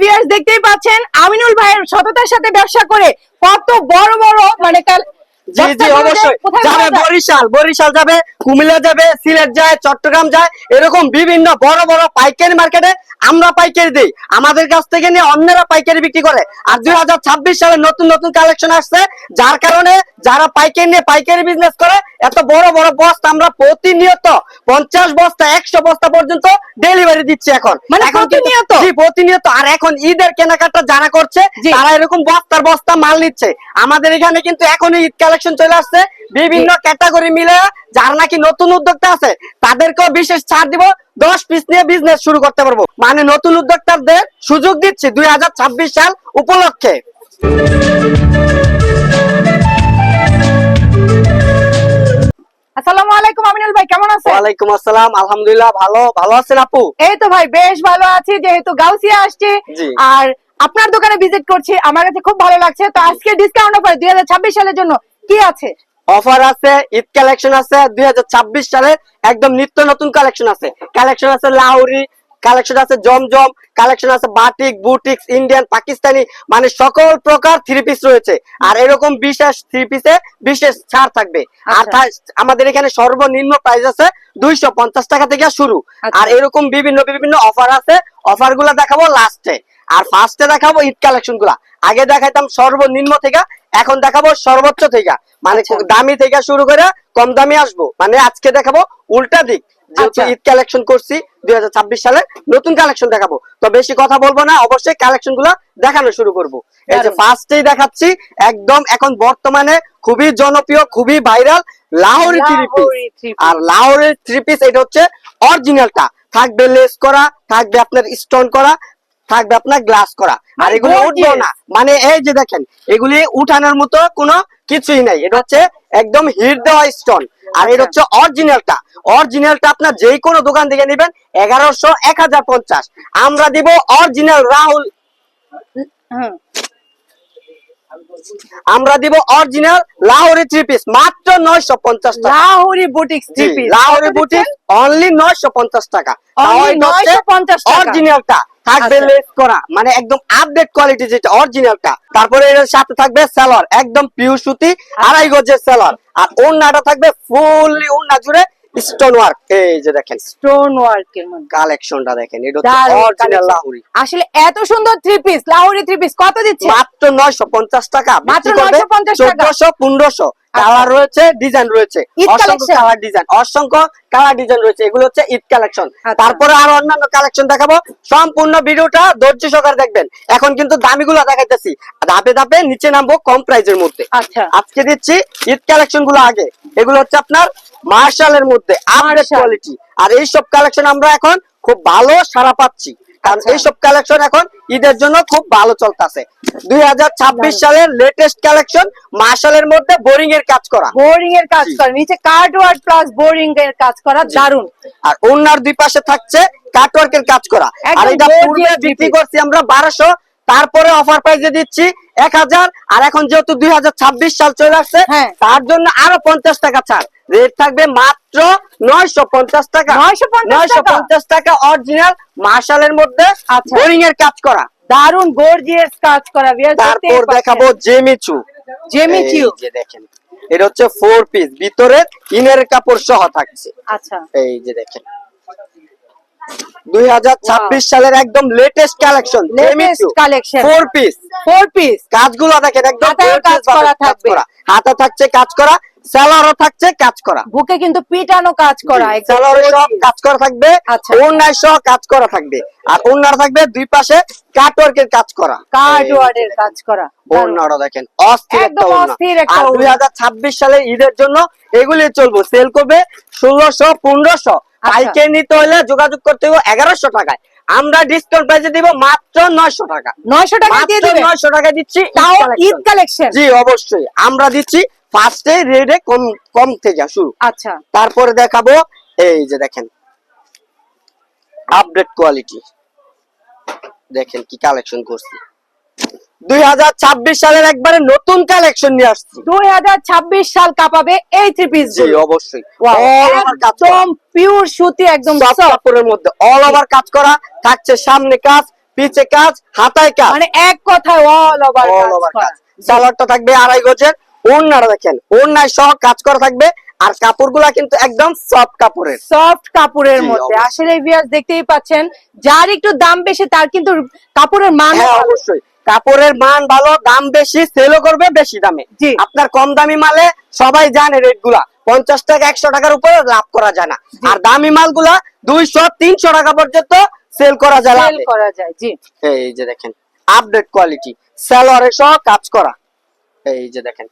Viewers দেখতেই পাচ্ছেন আমিনুল ভাইয়ের সততার সাথে ব্যবসা করে কত বড় বড় মানে কাল জি জি অবশ্যই। যাবে বরিশাল বরিশাল যাবে কুমিল্লা যাবে সিলেট যায় চট্টগ্রাম যায় এরকম বিভিন্ন বড় বড় পাইকারি মার্কেটে আমরা পাইকারি দিই। আমাদের কাছ থেকে নিয়ে অন্যরা পাইকারি বিক্রি করে। আর দুই হাজার ছাব্বিশ সালে নতুন নতুন কালেকশন আসছে যার কারণে যারা পাইকারি নিয়ে পাইকারি বিজনেস করে এত বড় বড় বস্তা আমরা প্রতিনিয়ত পঞ্চাশ বস্তা একশো বস্তা পর্যন্ত ডেলিভারি দিচ্ছি এখন। মানে এখন প্রতিনিয়ত? প্রতিনিয়ত। আর এখন ঈদের কেনাকাটা যারা করছে। তারা এরকম বস্তার বস্তা মাল নিচ্ছে। আমাদের এখানে কিন্তু এখনই ঈদ কালেকশন চলে আসছে। বিভিন্ন ক্যাটাগরি মিলে যার নাকি নতুন উদ্যোক্তা আছে তাদেরকেও বিশেষ ছাড় দিব দশ পিস নিয়ে বিজনেস শুরু করতে পারব। মানে নতুন উদ্যোক্তাদের সুযোগ দিচ্ছি দুই সাল উপলক্ষে। আসসালামু আলাইকুম আমিনুল ভাই কেমন আছেন? ওয়ালাইকুম আসসালাম আলহামদুলিল্লাহ ভালো ভালো আছেন আপু? এই তো ভাই বেশ ভালো আছি যেহেতু গাউসিয়া আসছে আর আপনার দোকানে ভিজিট করছি আমার কাছে খুব ভালো লাগছে। তো আজকে ডিসকাউন্ট অফার দুই সালের জন্য কি আছে? অফার আছে ঈদ কালেকশন আছে দুই সালের একদম নিত্য নতুন কালেকশন আছে। কালেকশন আছে লাহোরি কালেকশন আছে জমজম কালেকশন আছে বাটিক বুটিক্স ইন্ডিয়ান পাকিস্তানি মানে সকল প্রকার থ্রি পিস রয়েছে। আর এরকম বিশেষ থ্রি পিসে বিশেষ ছাড় থাকবে। আর আচ্ছা। আমাদের এখানে সর্বনিম্ন প্রাইস আছে দুইশো পঞ্চাশ টাকা থেকে শুরু। আচ্ছা। আর এরকম বিভিন্ন বিভিন্ন অফার আছে। অফারগুলা দেখাবো লাস্টে আর ফার্স্টে দেখাবো ঈদ কালেকশনগুলা আগে দেখাইতাম সর্বনিম্ন থেকে এখন দেখাবো সর্বোচ্চ থেকে। মানে আচ্ছা। দামি থেকে শুরু করে কম দামি আসব। মানে আজকে দেখাবো উল্টা দিক। যেহেতু আচ্ছা। ঈদ কালেকশন করছি দুই সালে নতুন কালেকশন দেখাবো। তো বেশি কথা বলব না অবশ্যই কালেকশনগুলা দেখানো শুরু করব। এই যে ফার্স্টেই দেখাচ্ছি একদম এখন বর্তমানে খুবই জনপ্রিয় খুবই ভাইরাল লাহোরি থ্রি পিস। আর লাহোরের থ্রি পিস এটা হচ্ছে অরিজিনালটা থাকবে লেস করা থাকবে আপনার স্টোন করা থাকবে আপনার গ্লাস করা। আর মানে এগুলো। উঠবো না। মানে এই যে দেখেন এগুলি উঠানোর মতো কোনো কিছুই নাই। এটা হচ্ছে একদম হিট দেওয়া স্টোন আর এটা হচ্ছে অরিজিনালটা অরিজিনালটা আপনার যে কোনো দোকান থেকে নেবেন এগারোশো এক হাজার পঞ্চাশ। আমরা দিব অরিজিনাল রাহুল। আমরা দিব অরিজিনাল লাহোরি থ্রি পিস মাত্র নয়শো পঞ্চাশ টাকা। Lahori boutiques three piece Lahori boutique only নয়শো পঞ্চাশ টাকা। Only 950 টাকা। অরিজিনালটা থাকবে আচ্ছা। লেস করা মানে একদম আপডেট কোয়ালিটি যেটা অরিজিনালটা তারপরে এর সাথে থাকবে সেলর একদম পিওর সুতি আচ্ছা। আড়াই গজের সেলর আর ওড়নাটা থাকবে ফুললি ওড়না জুড়ে স্টোন ওয়ার্ক এই যে দেখেন স্টোন ওয়ার্কের মধ্যে কালেকশনটা দেখেন এটা অরিজিনাল। লাহোরি আসলে এত সুন্দর three piece Lahori three piece কত দিচ্ছে মাত্র নয়শো পঞ্চাশ টাকা মাত্র বিক্রি 950 টাকা। চোদ্দশো পনেরোশো কালার রয়েছে ডিজাইন রয়েছে। অসংখ্য। কালার ডিজাইন অসংখ্য কালার ডিজাইন রয়েছে। এগুলো হচ্ছে ঈদ কালেকশন। আচ্ছা। তারপরে আর অন্যান্য কালেকশন দেখাবো। সম্পূর্ণ ভিডিওটা ধৈর্য সহকারে দেখবেন। এখন কিন্তু দামিগুলো দেখাইতেছি। ধাপে ধাপে নিচে নামবো কম প্রাইজের মধ্যে। আচ্ছা। আজকে দিচ্ছি ঈদ কালেকশনগুলো আগে। এগুলো হচ্ছে আপনার মার্শালের মধ্যে আপডেট। কোয়ালিটি আর এইসব কালেকশন আমরা এখন খুব ভালো সারা পাচ্ছি। কারণ আচ্ছা। এইসব কালেকশন এখন ঈদের জন্য খুব ভালো চলতেছে। দুই সালের লেটেস্ট কালেকশন মার্শালের মধ্যে বোরিং এর কাজ করা। বোরিং এর কাজ করা। নিচে কার্ড ওয়ার্ড প্লাস বোরিং এর কাজ করা দারুণ আর ওনার দুই পাশে থাকছে কাটওয়ার্ক এর কাজ করা। আর এটা পূর্বে বিক্রি করছি আমরা বারোশো তারপরে অফার প্রাইসে দিচ্ছি এক হাজার আর এখন যেহেতু দুই সাল চলে আসছে হ্যাঁ। তার জন্য আরও পঞ্চাশ টাকা ছাড়। রেট থাকবে মাত্র নয়শো পঞ্চাশ টাকা। 950 নয়শো পঞ্চাশ টাকা অরিজিনাল মার্শালের মধ্যে আচ্ছা। বোরিং এর কাজ করা। দারুণ গর্জিয়াস কাজ করা তারপর দেখাবো জেমিচু যে দেখেন এটা হচ্ছে ফোর পিস ভিতরে ইনের কাপড় সহ থাকছে। আচ্ছা। এই যে দেখেন। দুই হাজার ছাব্বিশ সালের একদম latest collection latest collection piece piece কাজগুলো দেখেন একদম কাজ করা থাকবে। থাকছে কাজ করা থাকছে কাজ করা। বুকে কিন্তু পিটানো কাজ করা সব কাজ করা থাকবে আচ্ছা। ওনার সহ কাজ করা থাকবে। আর ওনার থাকবে দুই পাশে কাটওয়ার্কের কাজ করা। কাটওয়ার্কের কাজ করা। দেখেন অস্থির একটা ওনা আর 2026 সালে ঈদের জন্য এগুলি চলবো। সেল করবে ষোলোশো পনেরোশো। আচ্ছা। কালকে নিতে হলে যোগাযোগ করতে হইব এগারোশো টাকায়। আমরা ডিসকাউন্ট প্রাইসে দিব মাত্র নয়শো টাকা। নয়শো টাকা দিয়ে নয়শো টাকা দিচ্ছি তাও ঈদ কালেকশন জি অবশ্যই। আমরা দিচ্ছি ফার্স্টে রেডে কম কম থেকে শুরু। আচ্ছা। তারপরে দেখাবো এই যে দেখেন। আপডেট কোয়ালিটি দেখেন কি কালেকশন করছি। দুই হাজার ছাব্বিশ সালের একবারে নতুন কালেকশন নিয়ে আসছি। দুই হাজার ছাব্বিশ সাল কাপাবে এই থ্রি পিস জি অবশ্যই। All over কাজ করা। একদম পিওর সুতি একদম কাপড়ের মধ্যে অল ওভার কাজ করা। থাকছে সামনে কাজ পিছে কাজ হাতায় কাজ। মানে এক কথায় অল ওভার কাজ সালোয়ারটা থাকবে আড়াই গজের। ওড়নাটা দেখেন ওড়নায় সহ কাজ করা থাকবে। আর কাপড়গুলা কিন্তু একদম সফট কাপড়ের। সফট কাপড়ের মধ্যে। আসলে ভিউয়ার্স দেখতেই পাচ্ছেন যার একটু দাম বেশি তার কিন্তু কাপড়ের মান হ্যাঁ অবশ্যই। কাপড়ের মান ভালো দাম বেশি সেলও করবে বেশি দামে। জি। আপনার কম দামি মালে সবাই জানে রেটগুলা পঞ্চাশ টাকা একশো টাকার উপরে লাভ করা যায় না। আর দামি মালগুলা দুইশো তিনশো টাকা পর্যন্ত সেল করা যায় সেল করা যায় জি। এই যে দেখেন আপডেট কোয়ালিটি স্যালোয়ারের সহ কাজ করা। এই যে দেখেন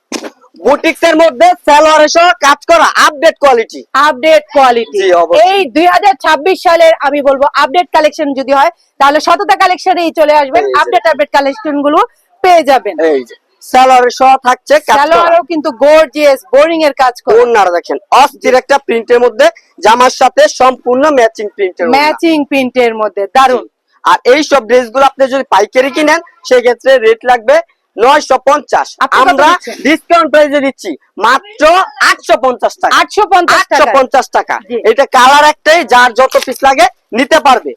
বুটিক্স এর মধ্যে সালোয়ারে সহ কাজ করা আপডেট কোয়ালিটি আপডেট কোয়ালিটি এই দুই হাজার ছাব্বিশ সালের আমি বলব আপডেট কালেকশন যদি হয় তাহলে শততা কালেকশনেই চলে আসবেন। আপডেট আপডেট কালেকশনগুলো পেয়ে যাবেন। এই যে। সালোয়ারে সহ থাকছে কাজ সালোয়ারও কিন্তু গর্জিয়াস বোরিং এর কাজ করে। ওনারা দেখেন অস্থির একটা প্রিন্টের মধ্যে জামার সাথে সম্পূর্ণ ম্যাচিং প্রিন্টের ম্যাচিং প্রিন্টের মধ্যে দারুণ আর এই সব ড্রেসগুলো আপনি যদি পাইকারি কিনেন সেক্ষেত্রে রেট লাগবে নয়শো পঞ্চাশ। আমরা দিচ্ছেন? ডিসকাউন্ট প্রাইসে দিচ্ছি মাত্র আটশো পঞ্চাশ টাকা। আটশো পঞ্চাশ পঞ্চাশ টাকা। এটা কালার একটাই যার যত পিস লাগে নিতে পারবে।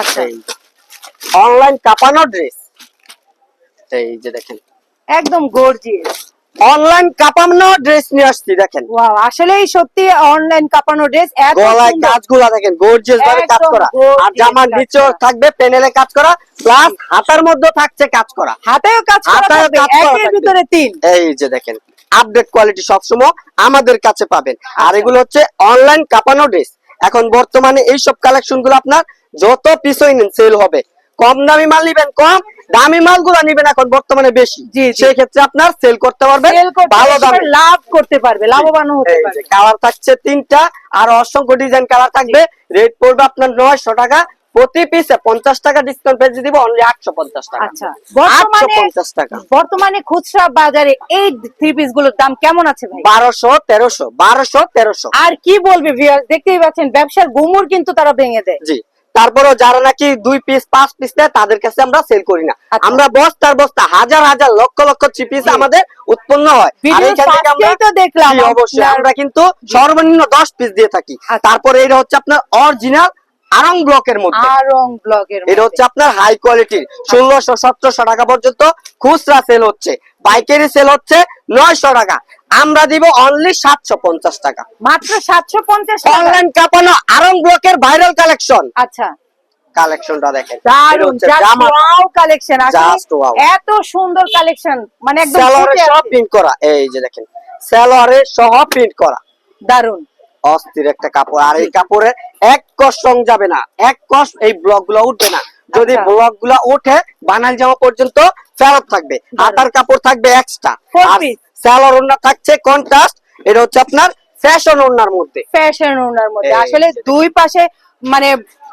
আচ্ছা। অনলাইন কাপানো ড্রেস এই যে দেখেন। একদম গর্জিয়াস অনলাইন কাপানো ড্রেস নিয়ে আসছি দেখেন। ওয়াও আসলেই সত্যি অনলাইন কাপানো ড্রেস এত গলায়। কাজগুলা দেখেন গর্জিয়াস ভাবে কাজ করা। আর জামার করা। থাকবে প্যানেলে কাজ করা প্লাস হাতার মধ্যে থাকছে কাজ করা। হাতেও কাজ করা একের ভিতরে তিন। এই যে দেখেন আপডেট কোয়ালিটি সবসময় আমাদের কাছে পাবেন। আর এগুলো হচ্ছে অনলাইন কাপানো ড্রেস এখন বর্তমানে এই সব কালেকশনগুলো আপনার যত পিছই নেন সেল হবে। কম দামি মাল নিবেন কম দামি মালগুলো নিবেন এখন বর্তমানে বেশি। জি। সেই ক্ষেত্রে আপনার সেল করতে পারবেন ভালো দামে। লাভ করতে পারবে লাভবানও হতে পারবে। কালার থাকছে তিনটা আর অসংখ্য ডিজাইন কালার থাকবে। রেট পড়বে আপনার নয়শো টাকা প্রতি পিসে পঞ্চাশ টাকা ডিসকাউন্ট পেয়ে দিব অনলি আটশো পঞ্চাশ টাকা। আচ্ছা বর্তমানে টাকা। বর্তমানে খুচরা বাজারে এই থ্রি পিসগুলোর দাম কেমন আছে ভাই? বারোশো তেরোশো বারোশো তেরোশো। আর কি বলবে ভিউয়ার্স দেখতেই পাচ্ছেন ব্যবসার গুমুর কিন্তু তারা ভেঙে দেয়। জি। তারপরেও যারা নাকি দুই পিস পাঁচ পিস দেয় তাদের কাছে আমরা সেল করি না। আচ্ছা। আমরা বস্তার বস্তা হাজার হাজার লক্ষ লক্ষ থ্রি পিস আমাদের উৎপন্ন হয়। দেখলাম। অবশ্যই আমরা কিন্তু সর্বনিম্ন দশ পিস দিয়ে থাকি। আচ্ছা। তারপরে এটা হচ্ছে আপনার অরিজিনাল আরং ব্লকের মধ্যে। আরং ব্লগের এটা হচ্ছে আপনার হাই কোয়ালিটির ষোলোশো সতেরোশো টাকা পর্যন্ত খুচরা সেল হচ্ছে। পাইকারি সেল হচ্ছে নয়শো টাকা। আমরা দিব অনলি সাতশো পঞ্চাশ টাকা। মাত্র সাতশো পঞ্চাশ অনলাইন কাপানো আরং ব্লকের ভাইরাল কালেকশন আচ্ছা। কালেকশনটা দেখেন। দারুণ হচ্ছে জাস্ট জামা ওয়াও কালেকশন Just wow. এত সুন্দর কালেকশন মানে একদম সালোয়ারে সহ প্রিন্ট করা। এই যে দেখেন সালোয়ারে সহ প্রিন্ট করা। দারুণ অস্থির একটা কাপড়। আর এই কাপড়ে এক কষ রং যাবে না। এক কষ এই ব্লকগুলো উঠবে না। যদি আচ্ছা। ব্লকগুলা উঠে বানাল জামা পর্যন্ত ফেরত থাকবে। হাতার কাপড় থাকবে এক্সট্রা। সালোয়ার ওড়না থাকছে কন্ট্রাস্ট এটা হচ্ছে আপনার ফ্যাশন ওড়নার মধ্যে। ফ্যাশন ওনার মধ্যে। আসলে দুই পাশে মানে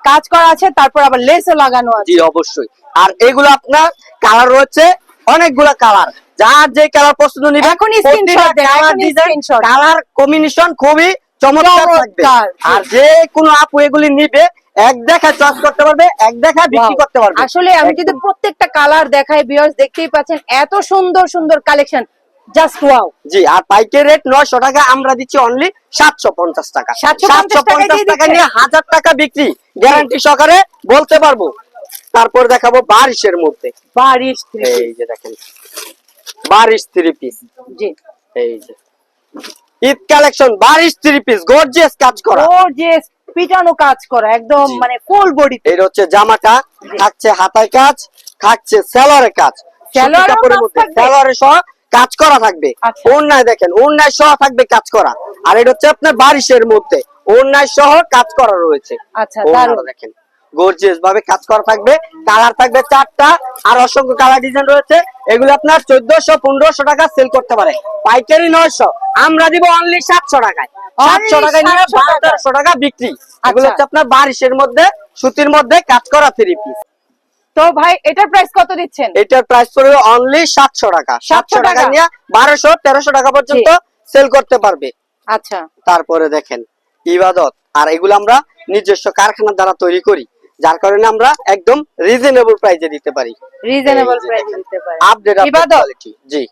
কাজ করা আছে তারপর আবার লেসও লাগানো আছে। জি অবশ্যই। আর এগুলো আপনার কালার রয়েছে অনেকগুলা কালার যার যে কালার পছন্দ নিবে এখনই screenshot দেন, এখনই screenshot। কালার কম্বিনেশন খুবই চমৎকার থাকবে। আর যে কোনো আপু এগুলি নিবে এক দেখা চয়েস করতে পারবে এক দেখা বিক্রি করতে পারবে। আসলে আমি যদি প্রত্যেকটা কালার দেখাই ভিউয়ার্স দেখতেই পাচ্ছেন এত সুন্দর সুন্দর কালেকশন জাস্ট ওয়াও জি আর পাইকারি রেট নয়শো টাকা আমরা দিচ্ছি অনলি সাতশো পঞ্চাশ টাকা। 750 টাকা নিয়ে হাজার টাকা বিক্রি। গ্যারান্টি সহকারে বলতে পারব। তারপর দেখাবো বারিশের মধ্যে। বারিশ এই যে দেখেন। বারিশ থ্রি পিস জি। এই যে। Eid collection Barish three piece gorgeous কাজ করা। যে পিটানো কাজ করা একদম মানে ফুল বডি হচ্ছে জামাটা থাকছে হাতায় কাজ থাকছে সেলরে কাজ। মধ্যে? সহ কাজ করা থাকবে। আচ্ছা। ওড়নায় দেখেন ওড়নায় সহ থাকবে কাজ করা। আর এটা হচ্ছে আপনার বারিশের মধ্যে। ওড়নায় সহ কাজ করা রয়েছে। আচ্ছা দেখেন গর্জিয়াস ভাবে কাজ করা থাকবে। কালার থাকবে চারটা আর অসংখ্য কালার ডিজাইন রয়েছে। এগুলো আপনার চোদ্দশো পনেরোশো টাকা সেল করতে পারে। পাইকারি নয়শো আমরা দিব অনলি সাতশো টাকায়। সাতশো টাকায় নিয়ে 700 বারো টাকা। বিক্রি। এগুলো আচ্ছা। হচ্ছে আপনার বারিশের মধ্যে সুতির মধ্যে কাজ করা থ্রি পিস তো ভাই এটার প্রাইস কত দিচ্ছেন? এটার প্রাইস পড়বে অনলি সাতশো টাকা। 700 সাতশো টাকা। নিয়ে বারোশো তেরোশো টাকা পর্যন্ত সেল করতে পারবে। আচ্ছা। তারপরে দেখেন ইবাদত। আর এগুলো আমরা নিজস্ব কারখানার দ্বারা তৈরি করি যার কারণে আমরা একদম রিজনেবল প্রাইসে দিতে পারি। রিজনেবল প্রাইস দিতে পারে। আপডেট ইবাদত? জি।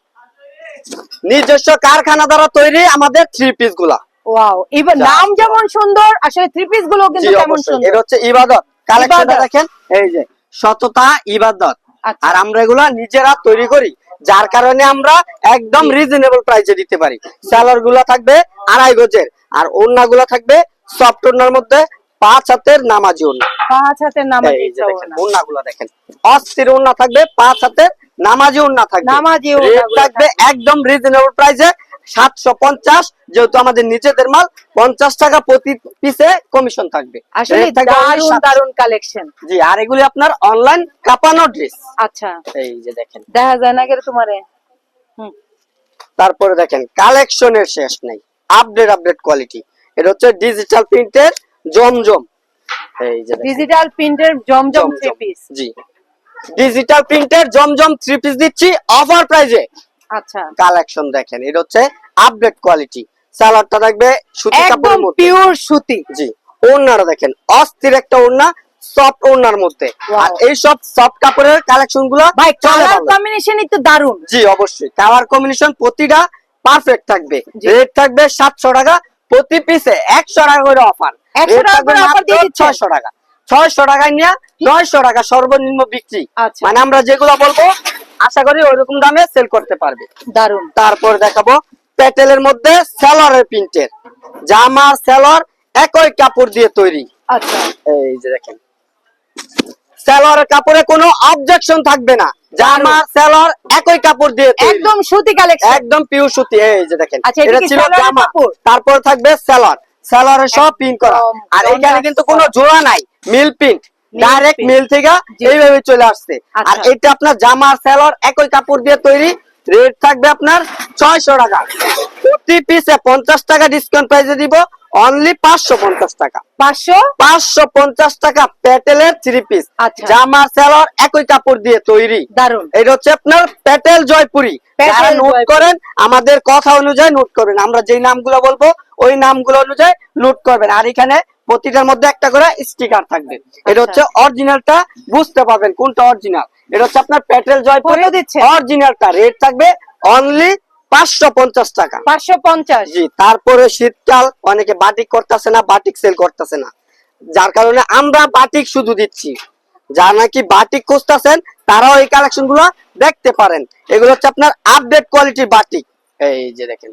নিজস্ব কারখানা দ্বারা তৈরি আমাদের থ্রি পিসগুলা। ওয়াও এবার নাম যেমন সুন্দর আসলে থ্রি পিসগুলো কিন্তু তেমন অবশ্যই। সুন্দর। এটা হচ্ছে ইবাদত। কালেকশনটা। দেখেন এই যে সততা ইবাদত। আচ্ছা। আর আমরা এগুলা নিজেরা তৈরি করি যার কারণে আমরা একদম রিজনেবল প্রাইসে দিতে পারি। স্যালারগুলা থাকবে আড়াই গজের আর ওড়না গুলা থাকবে সফট ওড়নার মধ্যে পাঁচ হাতের নামাজি ওড়না। পাঁচ হাতের নামাজি। ওড়না। গুলা দেখেন। অস্থির ওড়না থাকবে পাঁচ হাতের নামাজি ওড়না থাকবে। নামাজি থাকবে একদম রিজনেবল প্রাইসে সাতশো পঞ্চাশ যেহেতু আমাদের নিজেদের মাল পঞ্চাশ টাকা প্রতি পিসে কমিশন থাকবে। আসলে দারুণ দারুণ কালেকশন জি আর এগুলি আপনার অনলাইন কাপানো ড্রেস আচ্ছা। এই যে দেখেন। দেখা যায় না গেলে তোমারে। তারপরে দেখেন কালেকশনের শেষ নেই। আপডেট আপডেট কোয়ালিটি এটা হচ্ছে ডিজিটাল প্রিন্টের জমজম। এই যে ডিজিটাল প্রিন্টের জমজম থ্রি পিস জি। ডিজিটাল প্রিন্টের জমজম থ্রি পিস দিচ্ছি অফার প্রাইজে আচ্ছা। কালেকশন দেখেন এটা হচ্ছে আপডেট কোয়ালিটি সালোয়ারটা থাকবে সুতি কাপড়ের মধ্যে। পিওর সুতি। জি ওড়নাটা দেখেন অস্থির একটা ওড়না সফট ওড়নার মধ্যে। আর এই সব সফট কাপড়ের কালেকশনগুলো ভাই কালার কম্বিনেশনই তো দারুণ জি অবশ্যই। কালার কম্বিনেশন প্রতিটা পারফেক্ট থাকবে। রেট থাকবে সাতশো টাকা প্রতি পিসে একশো টাকা করে অফার 100 টাকা করে offer দিয়ে দিচ্ছেন? ছয়শো টাকা। ছয়শো টাকায় নিয়ে নয়শো টাকা সর্বনিম্ন বিক্রি। আচ্ছা। মানে আমরা যেগুলো বলব আশা করি ওইরকম দামে সেল করতে পারবে। দারুণ তারপর দেখাবো প্যাটেলের মধ্যে সেলরের প্রিন্টের। জামার সেলর একই কাপড় দিয়ে তৈরি। আচ্ছা। এই যে দেখেন। সেলরের কাপড়ে কোনো অবজেকশন থাকবে না। জামা সেলর একই কাপড় দিয়ে একদম সুতি কালেকশন একদম পিওর সুতি। এই যে দেখেন। আচ্ছা, এটা ছিল জামা। তারপর থাকবে সেলর। সেলরে সব পিন করা। আর এখানে কিন্তু কোনো জোড়া নাই। মিল প্রিন্ট ডাইরেক্ট। মিল থেকে এইভাবে চলে আসছে আচ্ছা। আর এটা আপনার জামার সেলর একই কাপড় দিয়ে তৈরি রেট থাকবে আপনার ছয়শো টাকা প্রতি পিসে পঞ্চাশ টাকা ডিসকাউন্ট প্রাইসে দিব অনলি পাঁচশো পঞ্চাশ টাকা। পাঁচশো? পাঁচশো পঞ্চাশ টাকা প্যাটেলের থ্রি পিস আচ্ছা। জামার সেলর একই কাপড় দিয়ে তৈরি। দারুণ এটা হচ্ছে আপনার প্যাটেল জয়পুরি। যারা নোট করেন আমাদের কথা অনুযায়ী নোট করবেন আমরা যেই নামগুলো বলব ওই নামগুলো অনুযায়ী নোট করবেন। আর এখানে প্রতিটার মধ্যে একটা করে স্টিকার থাকবে। এটা আচ্ছা। হচ্ছে অরিজিনালটা বুঝতে পারবেন কোনটা অরিজিনাল এটা হচ্ছে আপনার প্যাটেল জয়পুরি অরিজিনালটা রেট থাকবে অনলি পাঁচশো পঞ্চাশ টাকা। পাঁচশো পঞ্চাশ? জি তারপরে শীতকাল অনেকে বাটিক করতেছে না বাটিক সেল করতেছে না। যার কারণে আমরা বাটিক শুধু দিচ্ছি। যারা নাকি বাটিক খুঁজতেছেন তারাও এই কালেকশনগুলো দেখতে পারেন। এগুলো হচ্ছে আপনার আপডেট কোয়ালিটির বাটিক। এই যে দেখেন।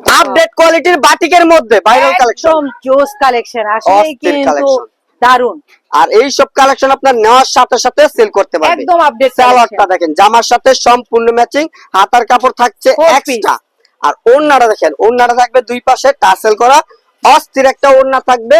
আপডেট কোয়ালিটির বাটিকের মধ্যে ভাইরাল কালেকশন জোস কালেকশন আসলে কিন্তু। দারুণ আর এই সব কালেকশন আপনার নেওয়ার সাথে সাথে সেল করতে পারবে। একদম আপডেট সালোয়ারটা দেখেন জামার সাথে সম্পূর্ণ ম্যাচিং হাতার কাপড় থাকছে এক্সট্রা আর ওড়নাটা দেখেন ওড়নাটা থাকবে দুই পাশে টাসেল করা অস্থির একটা ওড়না থাকবে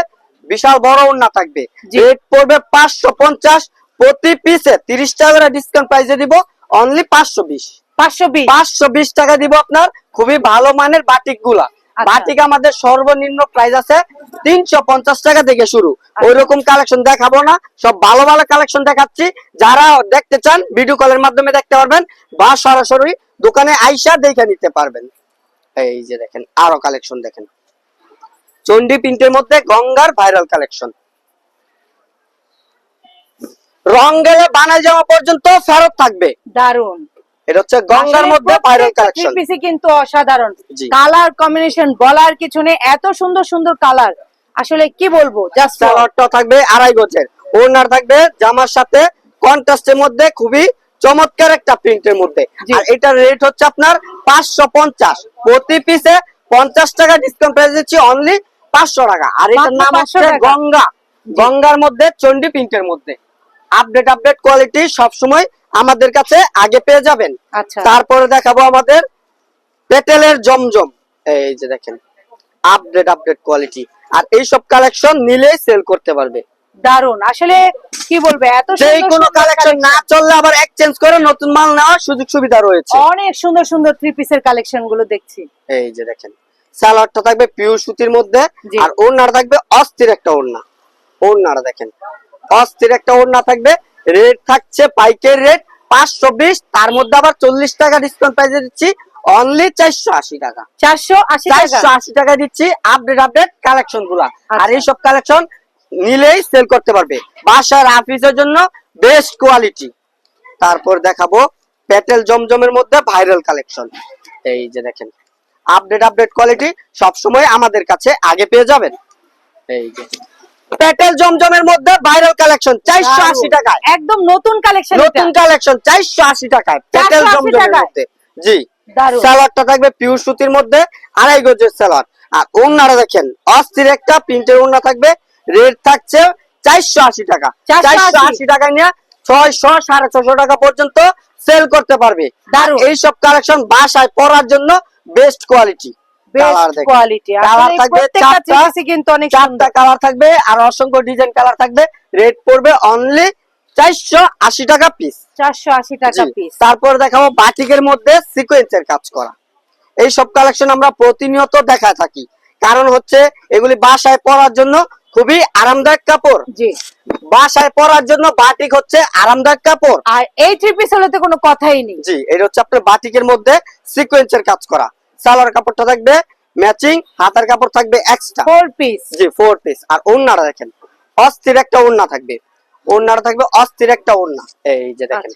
বিশাল বড় ওড়না থাকবে। রেট পড়বে পাঁচশো পঞ্চাশ প্রতি পিসে তিরিশ টাকা করে ডিসকাউন্ট প্রাইসে দিব অনলি পাঁচশো বিশ। পাঁচশো বিশ। পাঁচশো বিশ টাকা দিব আপনার খুবই ভালো মানের বাটিকগুলা। আচ্ছা। বাটিক আমাদের সর্বনিম্ন প্রাইস আছে তিনশো পঞ্চাশ টাকা থেকে শুরু। আচ্ছা। ওই রকম কালেকশন দেখাবো না সব ভালো ভালো কালেকশন দেখাচ্ছি। যারা দেখতে চান ভিডিও কলের মাধ্যমে দেখতে পারবেন বা সরাসরি দোকানে আইসা দেখে নিতে পারবেন। এই যে দেখেন আরও কালেকশন দেখেন। চন্ডি প্রিন্টের মধ্যে গঙ্গার ভাইরাল কালেকশন রং গেলে বানাই যাওয়া পর্যন্ত ফেরত থাকবে। দারুণ এটা হচ্ছে গঙ্গার মধ্যে ভাইরাল কালেকশন পিসি কিন্তু অসাধারণ। কালার কম্বিনেশন বলার কিছু নেই এত সুন্দর সুন্দর কালার আসলে কি বলব জাস্ট সালোয়ারটা থাকবে আড়াই গজের ওনার থাকবে জামার সাথে কন্ট্রাস্টের মধ্যে খুবই চমৎকার একটা প্রিন্টের মধ্যে। আর এটার রেট হচ্ছে আপনার পাঁচশো পঞ্চাশ। প্রতি পিসে পঞ্চাশ টাকা ডিসকাউন্ট প্রাইস দিচ্ছি অনলি পাঁচশো টাকা। আর এটার নাম 500 হচ্ছে গঙ্গা। গঙ্গার মধ্যে চন্ডি প্রিন্টের মধ্যে। আপডেট আপডেট কোয়ালিটি সবসময় আমাদের কাছে আগে পেয়ে যাবেন। আচ্ছা। তারপরে দেখাবো আমাদের পেটেলের জমজম। এই যে দেখেন আপডেট আপডেট কোয়ালিটি আর এই সব কালেকশন নিলেই সেল করতে পারবে। দারুণ আসলে কি বলব এত যে সুন্দর কোনো কালেকশন না চললে আবার এক্সচেঞ্জ করে নতুন মাল নেওয়ার সুযোগ সুবিধা রয়েছে। অনেক সুন্দর সুন্দর থ্রি পিসের কালেকশনগুলো দেখছি। এই যে দেখেন সালোয়ারটা থাকবে পিওর সুতির মধ্যে। আর ওড়নাটা থাকবে অস্থির একটা ওড়না। ওড়নাটা দেখেন অস্থির একটা ওড়না থাকবে রেট থাকছে পাইকের রেট পাঁচশো বিশ তার মধ্যে আবার চল্লিশ টাকা ডিসকাউন্ট প্রাইসে দিচ্ছি অনলি চারশো আশি টাকা। চারশো আশি চারশো আশি টাকা দিচ্ছি আপডেট আপডেট কালেকশনগুলা। আর আচ্ছা। এইসব কালেকশন নিলেই সেল করতে পারবে। বাসার অফিসের জন্য বেস্ট কোয়ালিটি তারপর দেখাবো প্যাটেল জমজমের মধ্যে ভাইরাল কালেকশন এই যে দেখেন আপডেট আপডেট কোয়ালিটি সবসময় আমাদের কাছে আগে পেয়ে যাবেন। এই যে। পেটেল জমজমের মধ্যে ভাইরাল কালেকশন চারশো আশি। টাকায়। একদম নতুন কালেকশন নতুন কালেকন চারশো আশি টাকায় পেটেল জমজমের মধ্যে। জি। সালোয়ারটা থাকবে পিওর সুতির মধ্যে আড়াই গজের সালোয়ার। আর ওড়নাটা দেখেন অস্থির একটা প্রিন্টের ওড়না থাকবে রেট থাকছে চারশো আশি টাকা। চারশো আশি। টাকা নিয়ে ছয়শো সাড়ে ছশো টাকা পর্যন্ত সেল করতে পারবে। এইসব কালেকশন বাসায় পরার জন্য বেস্ট কোয়ালিটি কোয়ালিটি কালার থাকবে প্রত্যেকটা চারটা। থ্রি কিন্তু অনেক চারটা কালার থাকবে আর অসংখ্য ডিজাইন কালার থাকবে। রেট পড়বে অনলি চারশো আশি টাকা পিস চারশো আশি টাকা পিস তারপর দেখাবো বাটিকের মধ্যে সিকোয়েন্সের কাজ করা। এই সব কালেকশন আমরা প্রতিনিয়ত দেখা থাকি। কারণ হচ্ছে এগুলি বাসায় পরার জন্য খুবই আরামদায়ক কাপড়। জি। বাসায় পরার জন্য বাটিক হচ্ছে আরামদায়ক কাপড়। আর এই থ্রি পিস হলে তো কোনো কথাই নেই। জি এটা হচ্ছে আপনার বাটিকের মধ্যে সিকোয়েন্সের কাজ করা। সালোয়ার কাপড়টা থাকবে ম্যাচিং হাতার কাপড় থাকবে এক্সট্রা ফোর পিস জি ফোর পিস আর ওড়নাটা দেখেন অস্থির একটা ওড়না থাকবে। ওড়নাটা থাকবে অস্থির একটা ওড়না। এই যে দেখেন।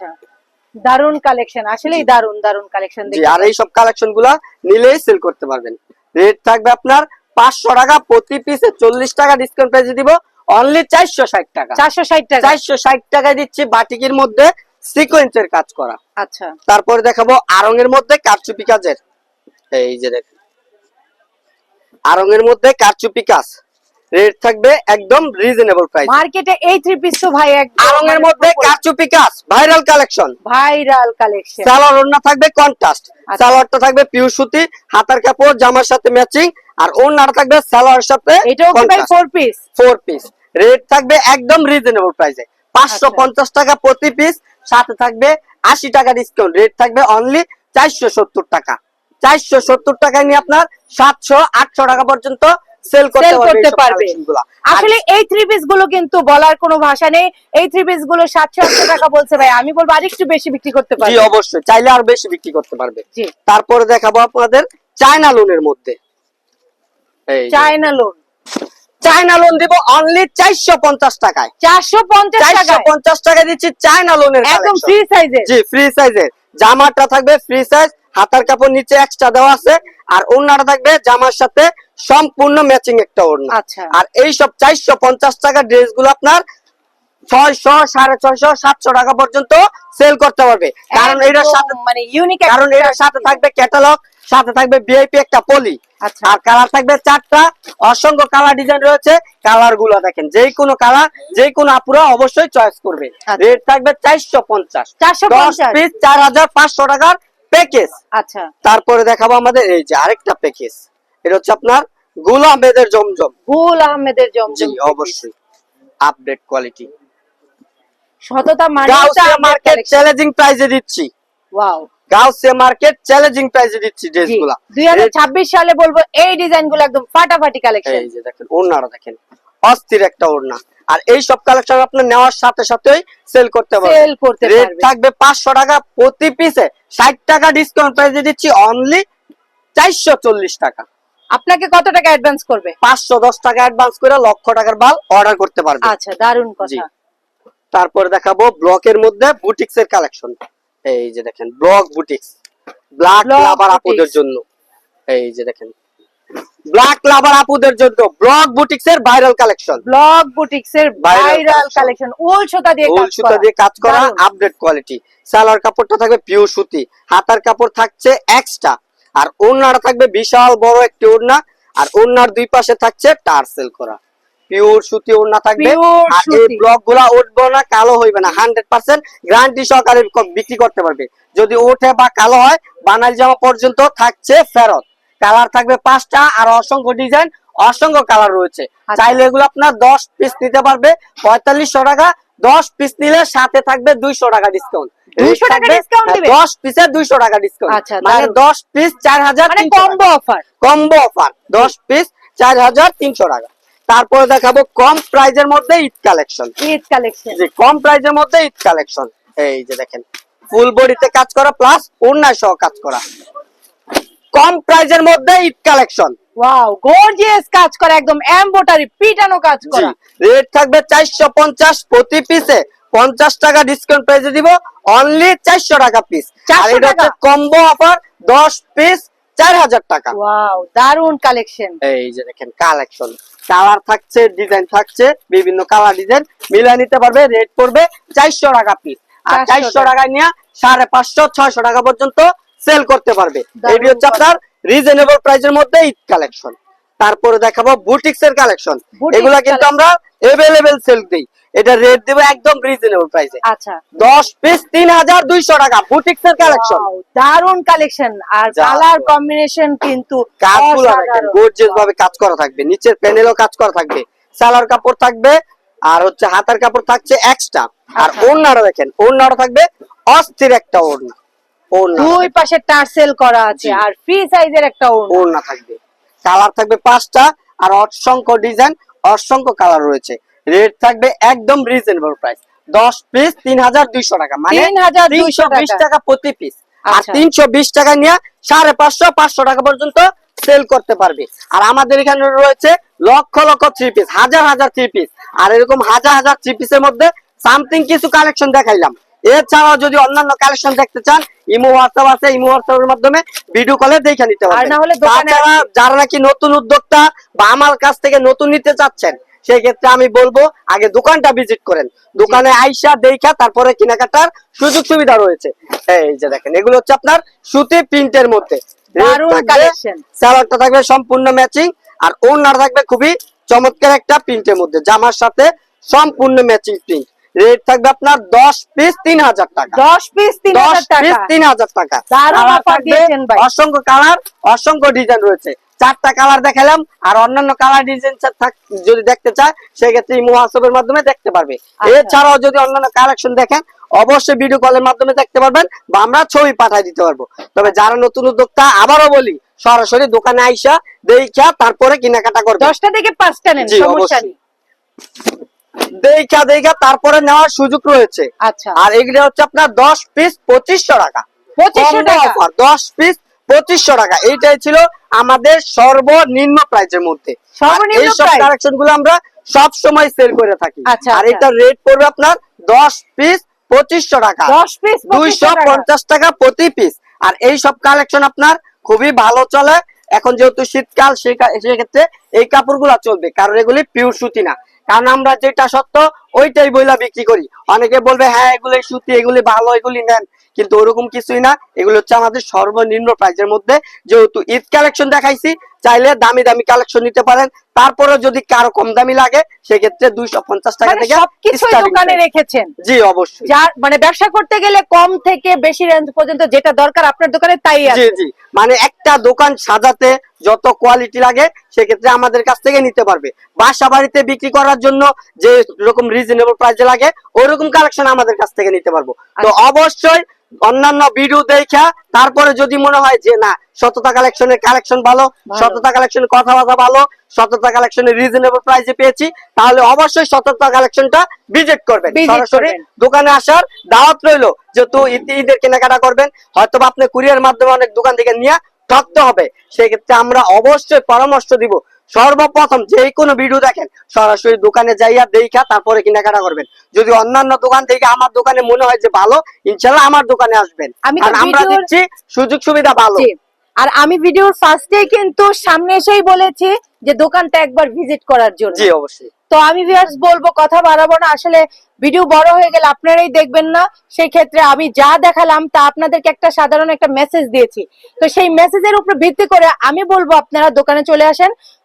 দারুণ কালেকশন আসলেই দারুণ দারুণ কালেকশন জি আর এই সব কালেকশনগুলা নিলেই সেল করতে পারবেন। রেট থাকবে আপনার পাঁচশো টাকা প্রতি পিসে চল্লিশ টাকা ডিসকাউন্ট প্রাইসে দিব। অনলি চারশো ষাট টাকা। চারশো ষাট টাকা। চারশো ষাট টাকায় দিচ্ছি বাটিকের মধ্যে সিকোয়েন্সের কাজ করা। আচ্ছা। তারপরে দেখাবো আরঙের মধ্যে কারচুপি কাজের। এই যে দেখেন। আরঙের মধ্যে কারচুপি কাজ। রেট থাকবে একদম রিজনেবল প্রাইস মার্কেটে এই থ্রি পিস তো ভাই আরঙের মধ্যে কারচুপি কাজ viral collection viral collection salwar ওড়না থাকবে কন্ট্রাস্ট আচ্ছা। সালোয়ারটা থাকবে পিওর সুতি হাতার কাপড় জামার সাথে ম্যাচিং আর ওড়নাটা থাকবে সালোয়ারের সাথে এটাও কি ভাই four piece four piece rate থাকবে একদম রিজনেবল প্রাইসে পাঁচশো আচ্ছা। পঞ্চাশ টাকা প্রতি পিস সাথে থাকবে আশি টাকা ডিসকাউন্ট রেট থাকবে অনলি চারশো সত্তর টাকা। চারশো সত্তর টাকায় নিয়ে আপনার সাতশো আটশো টাকা পর্যন্ত সেল করতে পারবে করতে এইসব পারবে। collection গুলা। আর আসলে এই থ্রি পিসগুলো কিন্তু বলার কোনো ভাষা নেই। এই থ্রি পিসগুলো সাতশো আটশো টাকা বলছে ভাই আমি বলব আরেকটু বেশি বিক্রি করতে জি অবশ্যই। চাইলে আর বেশি বিক্রি করতে পারবে। তারপরে দেখাবো আপনাদের চায়না লোনের মধ্যে। চায়না লোন চায়না লোন দিব অনলি চারশো পঞ্চাশ টাকায়। চারশো পঞ্চাশ চারশো পঞ্চাশ টাকা দিচ্ছি চায়না লোনের একদম ফ্রি সাইজের জি ফ্রি সাইজের জামাটা থাকবে ফ্রি সাইজ হাতার কাপড় নিচে এক্সট্রা দেওয়া আছে আর ওড়নাটা থাকবে জামার সাথে সম্পূর্ণ ম্যাচিং একটা ওড়না। আচ্ছা। আর এই সব চারশো পঞ্চাশ টাকা ড্রেসগুলো আপনার ছয়শো সাড়ে ছয়শো সাতশো টাকা পর্যন্ত সেল করতে পারবে। কারণ এটার সাথে মানে ইউনিক কারণ এটার সাথে থাকবে ক্যাটালগ সাথে থাকবে ভিআইপি একটা পলি আচ্ছা। আর কালার থাকবে চারটা। অসংখ্য কালার ডিজাইন রয়েছে। কালারগুলো দেখেন যে কোনো কালার যে কোনো আপুরা অবশ্যই চয়েস করবে। আচ্ছা। রেট থাকবে চারশো পঞ্চাশ। চারশো পিস চার হাজার পাঁচশো টাকার প্যাকেজ। আচ্ছা। তারপরে দেখাবো আমাদের এই যে আরেকটা প্যাকেজ। এটা হচ্ছে আপনার গুলাম বেদের জমজম। গুল আহমেদের জমজম জি অবশ্যই। আপডেট কোয়ালিটি সততা গাউসিয়া মার্কেট চ্যালেঞ্জিং প্রাইসে দিচ্ছি। ওয়াও গাউসিয়া মার্কেট চ্যালেঞ্জিং প্রাইসে দিচ্ছি ড্রেসগুলা দুই হাজার ছাব্বিশ সালে বলব এই ডিজাইনগুলো একদম ফাটাফাটি কালেকশন এই যে দেখেন ওড়নাটা দেখেন। অস্থির একটা ওড়না। আর এই সব কালেকশন আপনার নেওয়ার সাথে সাথেই সেল করতে পারবেন। সেল করতে রেট থাকবে পাঁচশো টাকা প্রতি পিসে ষাট টাকা ডিসকাউন্ট প্রাইসে দিচ্ছি অনলি চারশো চল্লিশ টাকা। আপনাকে কত টাকা অ্যাডভান্স করবে? পাঁচশো দশ টাকা অ্যাডভান্স করে লক্ষ টাকার মাল অর্ডার করতে পারবে। আচ্ছা দারুণ কথা। তারপর দেখাবো ব্লকের মধ্যে বুটিক্স এর কালেকশন এই যে দেখেন ব্লক বুটিক্স ব্ল্যাক লাভার আপুদের জন্য। এই যে দেখেন ব্ল্যাক লাভার আপুদের জন্য ব্লক বুটিক্স এর ভাইরাল কালেকশন ব্লক বুটিক্স এর ভাইরাল কালেকশন উল সুতা দিয়ে উল সুতা দিয়ে কাজ করা আপডেট কোয়ালিটি সালোয়ার কাপড়টা থাকবে পিওর সুতি। হাতার কাপড় থাকছে এক্সট্রা আর ওড়নাটা থাকবে বিশাল বড় একটি ওড়না। আর ওড়নার দুই পাশে থাকছে টার্সেল করা। পিওর সুতি ওড়না থাকবে। আর এই। ব্লকগুলা উঠবে না কালো হইবে না হান্ড্রেড পার্সেন্ট গ্যারান্টি সহকারে বিক্রি করতে পারবে। যদি ওঠে বা কালো হয় বানাল জামা পর্যন্ত থাকছে ফেরত। কালার থাকবে পাঁচটা আর অসংখ্য ডিজাইন অসংখ্য কালার রয়েছে। আচ্ছা। চাইলে এগুলো আপনার দশ পিস নিতে পারবে পঁয়তাল্লিশশো টাকা দশ পিস নিলে সাথে থাকবে দুইশো টাকা ডিসকাউন্ট 200 টাকা? দশ পিসে দুইশো টাকা ডিসকাউন্ট আচ্ছা, মানে দশ পিস চার হাজার কম্বো অফার কম্বো অফার দশ পিস চার হাজার তিনশো টাকা। তারপরে দেখাবো কম প্রাইজের মধ্যে ঈদ কালেকশন ঈদ কালেকশন কম প্রাইজের মধ্যে ঈদ কালেকশন এই যে দেখেন ফুল বডিতে কাজ করা প্লাস অন্যায় সহ কাজ করা। কম প্রাইজের মধ্যে ঈদ কালেকশন ওয়াও গর্জিয়াস কাজ করা একদম এমব্রয়ডারি পিটানো কাজ করা। রেট থাকবে চারশো পঞ্চাশ প্রতি পিসে পঞ্চাশ টাকা ডিসকাউন্ট প্রাইসে দিব অনলি চারশো টাকা পিস আর এটা হচ্ছে কম্বো অফার দশ পিস চার হাজার টাকা। ওয়াও দারুণ কালেকশন এই যে দেখেন কালেকশন কালার থাকছে ডিজাইন থাকছে বিভিন্ন কালার ডিজাইন মিলিয়ে নিতে পারবে রেট পড়বে চারশো টাকা পিস আর 400 চারশো টাকা। নিয়ে সাড়ে পাঁচশো ছয়শো টাকা পর্যন্ত সেল করতে পারবে। এটি হচ্ছে আপনার রিজনেবল প্রাইসের মধ্যে ঈদ কালেকশন তারপরে দেখাবো বুটিক্স এর কালেকশন এগুলা কিন্তু আমরা এভেলেবেল সেল দিই। এটা রেট দেবো একদম রিজনেবল প্রাইসে আচ্ছা। দশ পিস তিন হাজার দুইশো টাকা বুটিক্স এর কালেকশন দারুণ কালেকশন আর কালার কম্বিনেশন কিন্তু কাজগুলো। গর্জিয়াস ভাবে কাজ করা থাকবে। নিচের প্যানেলও কাজ করা থাকবে। সালোয়ার কাপড় থাকবে আর হচ্ছে হাতার কাপড় থাকছে এক্সট্রা আর আচ্ছা। ওড়নাটা দেখেন ওড়নাটা থাকবে অস্থির একটা ওড়না। দুই পাশে টার্সেল করা আছে। আর ফ্রি সাইজের একটা ওড়না। থাকবে। কালার থাকবে পাঁচটা আর অসংখ্য ডিজাইন অসংখ্য কালার রয়েছে। রেট থাকবে একদম রিজনেবল প্রাইস দশ পিস তিন হাজার দুইশো টাকা। মানে তিনশো বিশ টাকা। টাকা প্রতি পিস আর আচ্ছা। তিনশো বিশ টাকা নিয়ে সাড়ে পাঁচশো পাঁচশো টাকা পর্যন্ত সেল করতে পারবে। আর আমাদের এখানে রয়েছে লক্ষ লক্ষ থ্রি পিস হাজার হাজার থ্রি পিস আর এরকম হাজার হাজার থ্রি পিসের মধ্যে সামথিং কিছু কালেকশন দেখাইলাম। এছাড়াও যদি অন্যান্য কালেকশন দেখতে চান ইমো হোয়াটসঅ্যাপ আছে ইমো হোয়াটসঅ্যাপের মাধ্যমে ভিডিও কলে দেখে নিতে না হলে তাছাড়া যারা নাকি নতুন উদ্যোক্তা বা আমার কাছ থেকে নতুন নিতে চাচ্ছেন সেই ক্ষেত্রে আমি বলব আগে দোকানটা ভিজিট করেন। দোকানে আইসা দেখা তারপরে কেনাকাটার সুযোগ সুবিধা রয়েছে। এই যে দেখেন এগুলো হচ্ছে আপনার সুতি প্রিন্টের মধ্যে। স্যালাডটা থাকবে সম্পূর্ণ ম্যাচিং আর ওনার থাকবে খুবই চমৎকার একটা প্রিন্টের মধ্যে। জামার সাথে সম্পূর্ণ ম্যাচিং প্রিন্ট রেট থাকবে আপনার দশ পিস তিন হাজার টাকা। দশ পিস তিন পিস তিন হাজার টাকা। অসংখ্য কালার অসংখ্য ডিজাইন রয়েছে। চারটা কালার দেখালাম আর অন্যান্য কালার ডিজাইন যদি দেখতে চায় সেক্ষেত্রে ইমো হোয়াটসঅ্যাপের মাধ্যমে দেখতে পারবে। আচ্ছা। এছাড়াও যদি অন্যান্য কালেকশন দেখেন অবশ্যই ভিডিও কলের মাধ্যমে দেখতে পারবেন বা আমরা ছবি পাঠিয়ে দিতে পারব। তবে যারা নতুন উদ্যোক্তা আবারও বলি সরাসরি দোকানে আইসা দেখা তারপরে কেনাকাটা করবে দশটা থেকে পাঁচটা নেন সমস্যা। নেই। দেখা দেখা তারপরে নেওয়ার সুযোগ রয়েছে। আচ্ছা। আর এগুলো হচ্ছে আপনার দশ পিস পঁচিশশো টাকা। পঁচিশশো টাকা? দশ পিস পঁচিশশো টাকা। এইটাই ছিল আমাদের সর্বনিম্ন প্রাইজের মধ্যে। এইসব কালেকশনগুলো আমরা সব সময় সেল করে থাকি। আচ্ছা, আর আচ্ছা। এটা রেট পড়বে আপনার দশ পিস পঁচিশশো টাকা। দশ পিস দুইশো পঞ্চাশ টাকা প্রতি পিস আর এই সব কালেকশন আপনার খুবই ভালো চলে। এখন যেহেতু শীতকাল সেক্ষেত্রে এই কাপড়গুলো চলবে। কারণ এগুলি পিউর সুতি না। কারণ আমরা যেটা সত্য, ওইটাই বইলা বিক্রি করি। অনেকে বলবে হ্যাঁ এগুলি সুতি, এগুলি ভালো, এগুলি নেন। কিন্তু ওরকম কিছুই না। এগুলো হচ্ছে আমাদের সর্বনিম্ন প্রাইসের মধ্যে। যেহেতু ঈদ কালেকশন দেখাইছি চাইলে দামি দামি কালেকশন নিতে পারেন। তারপরে যদি কারও কম দামি লাগে সেক্ষেত্রে দুইশো পঞ্চাশ টাকা মানে থেকে সবকিছু দোকানে রেখেছেন। জি অবশ্যই। যার মানে ব্যবসা করতে গেলে কম থেকে বেশি রেঞ্জ পর্যন্ত যেটা দরকার আপনার দোকানে তাই জি আছে। জি। মানে একটা দোকান সাজাতে যত কোয়ালিটি লাগে সেক্ষেত্রে আমাদের কাছ থেকে নিতে পারবে। বাসা বাড়িতে বিক্রি করার জন্য যে রকম রিজনেবল প্রাইসে লাগে ওইরকম কালেকশন আমাদের কাছ থেকে নিতে পারব। তো আচ্ছা। অবশ্যই অন্যান্য ভিডিও দেখা তারপরে যদি মনে হয় যে না সততা কালেকশনের কালেকশন ভালো। সততা কালেকশনের কথাবার্তা ভালো সততা কালেকশনের রিজনেবল প্রাইসে পেয়েছি তাহলে অবশ্যই সততা কালেকশনটা ভিজিট করবেন। সরাসরি দোকানে আসার দাওয়াত রইল যেহেতু ঈদ ঈদের কেনাকাটা করবেন। হয়তো আপনি কুরিয়ার মাধ্যমে অনেক দোকান থেকে নিয়ে ঠকতে হবে। সেক্ষেত্রে আমরা অবশ্যই পরামর্শ দিব সর্বপ্রথম যে কোনো ভিডিও দেখেন সরাসরি দোকানে যাইয়া দেখা তারপরে কেনাকাটা করবেন। যদি অন্যান্য দোকান থেকে আমার দোকানে মনে হয় যে ভালো ইনশাল্লাহ আমার দোকানে আসবেন। আমি আমরা দিচ্ছি সুযোগ সুবিধা ভালো। আর আমি ভিডিওর ফার্স্টে কিন্তু সামনে এসেই বলেছি যে দোকানটা একবার ভিজিট করার জন্য। জি অবশ্যই। তো আমি ভিউয়ার্স বলব কথা বাড়াবো না। আসলে ভিডিও বড় হয়ে গেলে আপনারাই দেখবেন না। সেই ক্ষেত্রে আমি যা দেখালাম তা আপনাদেরকে একটা সাধারণ একটা মেসেজ দিয়েছি। তো সেই মেসেজের উপর ভিত্তি করে আমি বলব আপনারা দোকানে চলে আসেন।